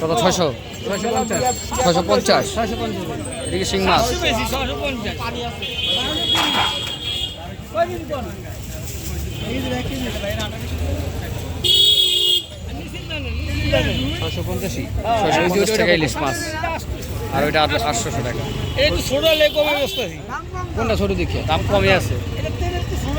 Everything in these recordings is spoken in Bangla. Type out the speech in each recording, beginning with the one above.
কত? ছয়শো? ছয়শো পঞ্চাশ। এদিকে শিং মাছ। ছয়শো পঞ্চাশি। ছয়শো পঞ্চাশ টাকা ইলিশ মাছ। আর ওইটা আট- আটশোশো টাকা। এই তো ছোট লেগ কমে বসতেছি কোনটা ছোট দেখি? দাম কমই আছে।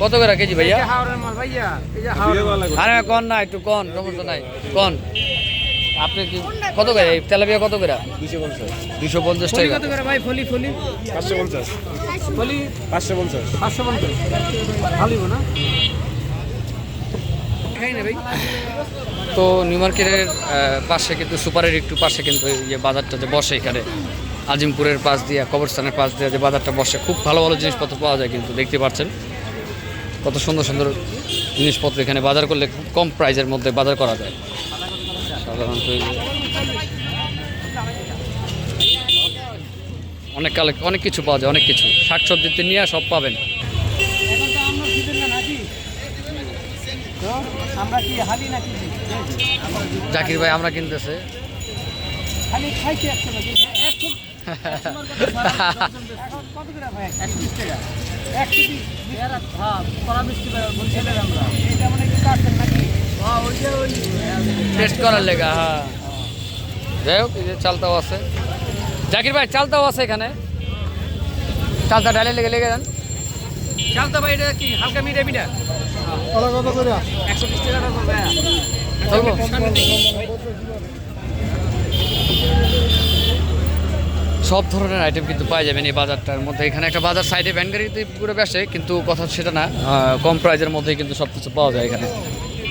কত করে কেজি ভাইয়া? হাওড়ের মাল ভাইয়া এই যে হাওড়ের আরে কন না একটু কন সমস্যা নাই। কন। আপনি কি কত করে? এই তেলাপিয়া কত করে? দুশো পঞ্চাশ। টাকা কত করে ভাই? ফলি ফলি? পাঁচশো পঞ্চাশ। ফলি? পাঁচশো পঞ্চাশ। পাঁচশো পঞ্চাশ। ভালোই না? খাই না ভাই। তো নিউ মার্কেটের পাশে কিন্তু সুপারের একটু পাশে কিন্তু এই যে বাজারটা যে বসে এখানে। আজিমপুরের পাশ দিয়ে কবরস্থানের পাশ দিয়ে যে বাজারটা বসে খুব ভালো ভালো জিনিসপত্র পাওয়া যায় কিন্তু দেখতে পাচ্ছেন। কত সুন্দর সুন্দর জিনিসপত্র এখানে বাজার করলে খুব কম প্রাইজের মধ্যে বাজার করা যায়। সাধারণত অনেক কালে অনেক কিছু পাওয়া যায়, অনেক কিছু। শাক সবজিতে নিয়ে সব পাবেন। জাকির ভাই, আমরা কিনতেছে। টেস্ট করার লেগা হ্যাঁ। যাই হোক এই যে চালতাও আছে। জাকির ভাই চালতাও আছে এখানে। চালতা ডালে লেগে লেগে যান। চালতা ভাই এটা কি হালকা মিঠা মিঠা একশো বিশ টাকা সব ধরনের আইটেম কিন্তু পাওয়া যাবেন এই বাজারটার মধ্যে। এখানে একটা বাজার সাইডে ভ্যানগাড়িতে ঘুরে বেসে, কিন্তু কথা সেটা না কম প্রাইজের মধ্যেই কিন্তু সব কিছু পাওয়া যায় এখানে।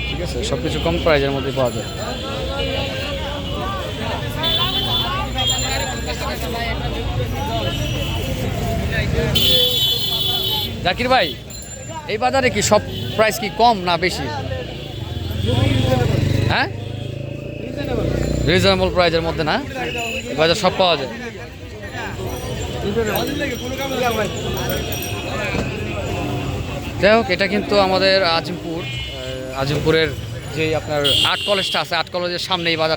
ঠিক আছে? সব কিছু কম প্রাইজের মধ্যেই পাওয়া যায়। জাকির ভাই, এই বাজারে কি সব প্রাইস কি কম না বেশি? হ্যাঁ? রিজনেবল প্রাইজের মধ্যে না? বাজার সব পাওয়া যায়। যাই হোক, এটা কিন্তু আমাদের আজিমপুর আজিমপুরের যে আপনার আর্ট কলেজটা আছে, আর্ট কলেজের সামনে এই বাজার।